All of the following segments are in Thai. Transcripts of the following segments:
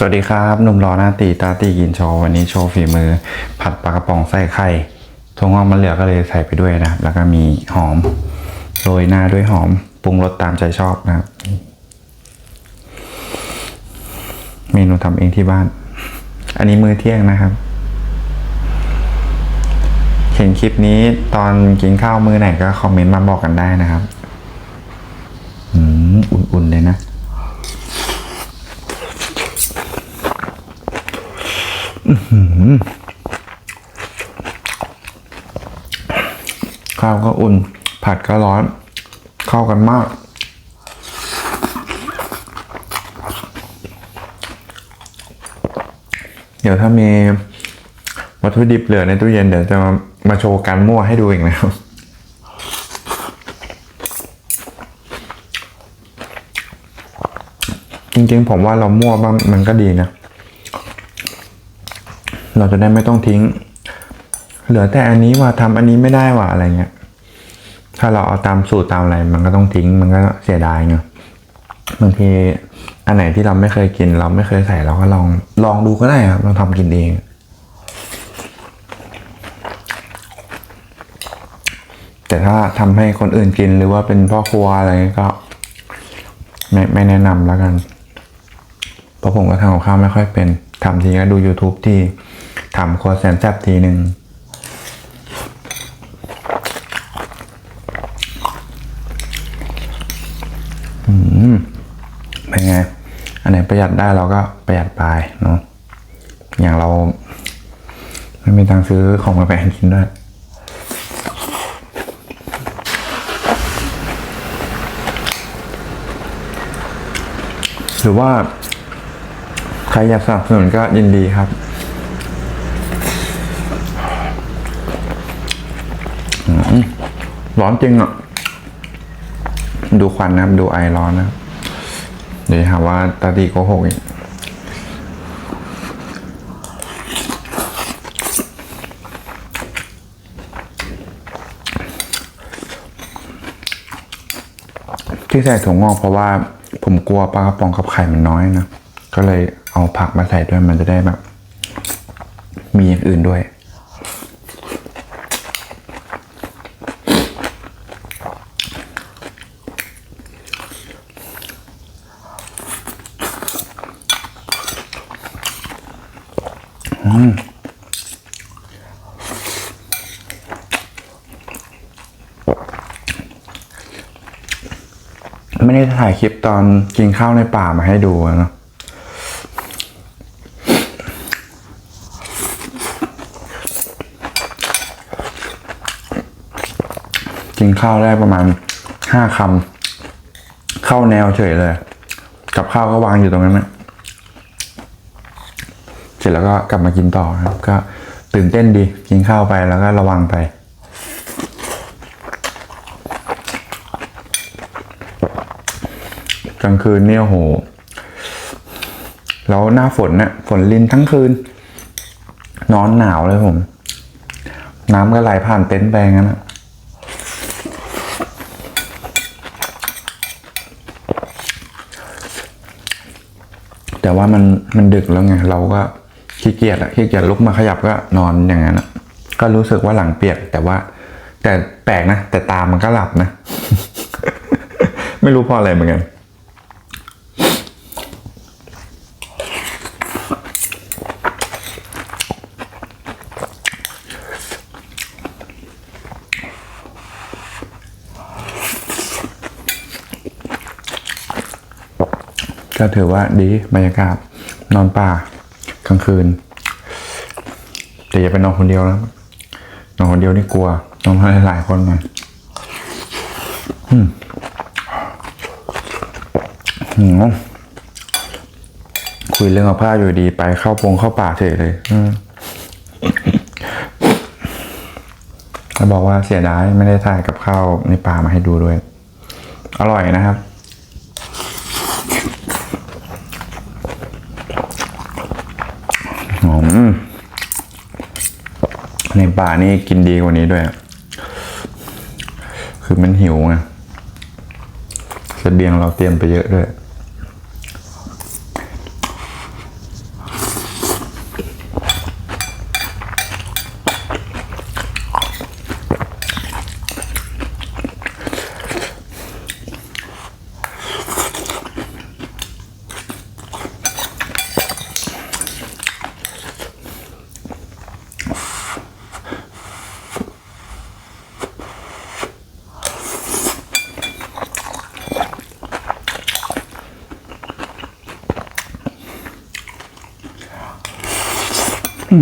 สวัสดีครับหนุ่มรอหน้าตีตาตีกินโชว์วันนี้โชว์ฝีมือ ผัดปลากระป๋องใส่ไข่ทงงอกมะเหลือก็เลยใส่ไปด้วยนะครับ แล้วก็มีหอมโรยหน้าด้วยหอมปรุงรสตามใจชอบนะครับ เมนูทำเองที่บ้าน อันนี้มื้อเที่ยงนะครับเห็นคลิปนี้ตอนกินข้าวมื้อไหนก็คอมเมนต์มาบอกกันได้นะครับ อืมอุ่นๆเลยนะ ข้าวก็อุ่น ผัดก็ร้อน เข้ากันมาก เดี๋ยวถ้ามีวัตถุดิบเหลือในตู้เย็นเดี๋ยวจะมามาโชว์การมั่วให้ดูอีกนะครับจริงๆ ผมว่าเรามั่วบ้างมันก็ดีนะ เราจะได้ไม่ต้องทิ้ง เหลือแต่อันนี้ว่าทำอันนี้ไม่ได้ว่าอะไรเงี้ย ถ้าเราเอาตามสูตรตามอะไร มันก็ต้องทิ้ง มันก็เสียดายเนาะบางทีอันไหนที่เราไม่เคยกิน เราไม่เคยใส่เราก็ลองลองดูก็ได้ครับลองทำกินเองแต่ถ้าทำให้คนอื่นกินหรือว่าเป็นพ่อครัวอะไรก็ไม่ไม่แนะนำแล้วกัน เพราะผมก็ทำกับข้าวไม่ค่อยเป็นทำทีก็ดู YouTube ที่ ทำครัวแสนแซ่บทีหนึ่งอืมเป็นไง อันไหนประหยัดได้เราก็ประหยัดไปเนาะ อย่างเรา ไม่มีตังซื้อของมาแพงกินด้วยหรือว่า ใครอยากสนับสนุนก็ยินดีครับ อืม ร้อนจริงอะ ดูควันนะครับ ดูไอร้อนนะเดี๋ยวหาว่าตาดีโกหกอีกที่ใส่ถั่วงอกเพราะว่าผมกลัวปลากระป๋องกับไข่มันน้อยนะ ก็เลยเอาผักมาใส่ด้วยมันจะได้แบบ มีอย่างอื่นด้วย ไม่ได้ถ่ายคลิปตอนกินข้าวในป่ามาให้ดูนะกินข้าวได้ประมาณห้าคำ เข้าแนวเฉยเลย กับข้าวก็วางอยู่ตรงนั้นนะ เสร็จแล้วก็กลับมากินต่อครับ ก็ตื่นเต้นดีกินข้าวไปแล้วก็ระวังไป กลางคืนเนี่ยโอ้โหแล้วหน้าฝนเนี่ยฝนลินทั้งคืน นอนหนาวเลยผม น้ำก็ไหลผ่านเต็นท์ไปงั้นอะแต่ว่ามันมันดึกแล้วไงเราก็ ขี้เกียจอะขี้เกียจลุกมาขยับก็นอนอย่างนั้นอะก็รู้สึกว่าหลังเปียก แต่ว่า แต่แปลกนะแต่ตามันก็หลับนะ ไม่รู้เพราะอะไรเหมือนกันก็ถือว่าดีบรรยากาศนอนป่า กลางคืนแต่อย่าไปนอนคนเดียวนะนอนคนเดียวนี่กลัวนอนหลายคนหน่อยอืมอืมคุยเรื่องกับผ้าอยู่ดีไปเข้าปงเข้าป่าเฉยเลยอืมแล้วบอกว่าเสียดายไม่ได้ถ่ายกับข้าวในป่ามาให้ดูด้วย อร่อยนะครับ หอม ในป่านี่กินดีกว่านี้ด้วย คือมันหิวไงเสบียงเราเตรียมไปเยอะด้วย จะ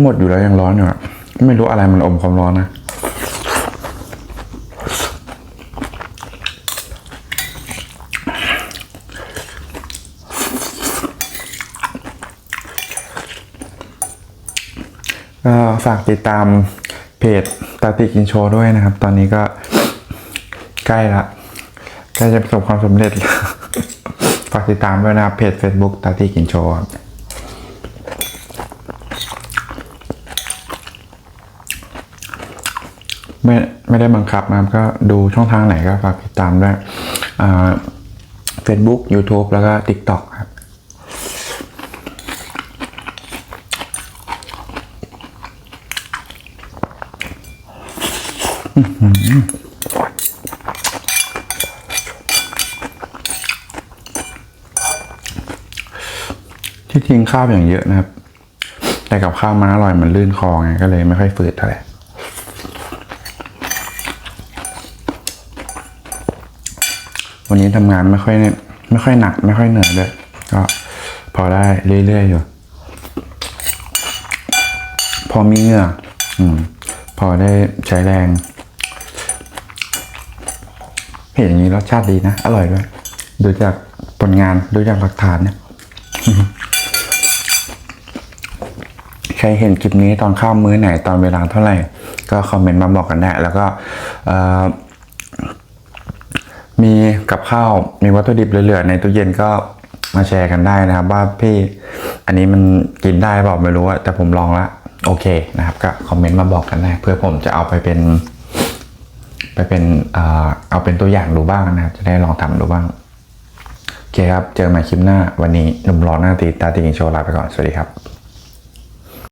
หมดอยู่แล้วยังร้อนอยู่อะไม่รู้อะไรมันอมความร้อนนะ ก็ฝากติดตามเพจตาติกินโชว์ด้วยนะครับ ตอนนี้ก็ใกล้ละใกล้จะประสบความสำเร็จแล้วฝากติดตามด้วยนะครับเพจ Facebook ตาติกินโชว์ครับไม่ไม่ได้บังคับนะครับก็ดูช่องทางไหนก็ฝากติดตามด้วยเฟซบุ๊ก YouTube แล้วก็ TikTok ที่ทิ้งข้าวอย่างเยอะนะครับ แต่กับข้าวมันอร่อยมันลื่นคอไงก็เลยไม่ค่อยฝืดเท่าไหร่วันนี้ทำงานไม่ค่อยไม่ค่อยหนัก ไม่ค่อยเหนื่อยเลยก็พอได้เรื่อยๆอยู่ พอมีเหงื่ออืมพอได้ใช้แรง เห็นอย่างนี้รสชาติดีนะ อร่อยด้วยดูจากผลงานดูจากหลักฐานเนี่ยใครเห็นคลิปนี้ตอนข้ามมื้อไหนตอนเวลาเท่าไหร่ ก็คอมเมนต์มาบอกกันได้ แล้วก็มีกับข้าวมีวัตถุดิบเหลือๆในตู้เย็นก็มาแชร์กันได้นะครับว่าพี่อันนี้มันกินได้เปล่าไม่รู้อะแต่ผมลองละโอเคนะครับ ก็คอมเมนต์มาบอกกันได้เพื่อผมจะเอาไปเป็น ไปเป็นเอาเป็นตัวอย่างดูบ้างนะครับจะได้ลองทำดูบ้าง โอเคครับ เจอกันใหม่คลิปหน้าวันนี้หนุ่มรอหน้าตีตาตีกินโชว์ลาไปก่อน สวัสดีครับ